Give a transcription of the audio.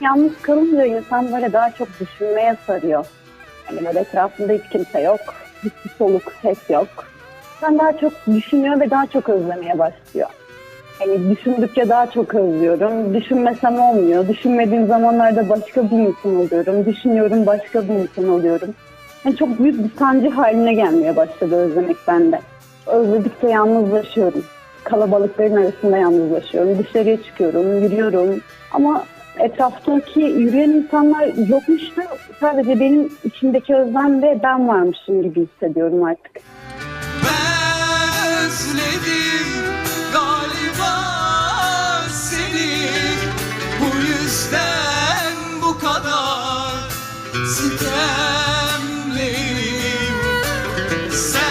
Yalnız kalınca insan böyle daha çok düşünmeye sarıyor. Hani böyle etrafında hiç kimse yok, hiçbir soluk ses yok. Ben daha çok düşünüyor ve daha çok özlemeye başlıyor. Hani düşündükçe daha çok özlüyorum. Düşünmesem olmuyor. Düşünmediğim zamanlarda başka bir insan oluyorum. Düşünüyorum başka bir insan oluyorum. Yani çok büyük bir sancı haline gelmeye başladı özlemek bende. Özledikçe yalnızlaşıyorum. Kalabalıkların arasında yalnızlaşıyorum. Dışarıya çıkıyorum, yürüyorum. Ama etraftaki yürüyen insanlar yokmuştu. Sadece benim içimdeki özlem ve ben varmışım gibi hissediyorum artık. Özledim galiba seni bu yüzden bu kadar sitemliyim. Sen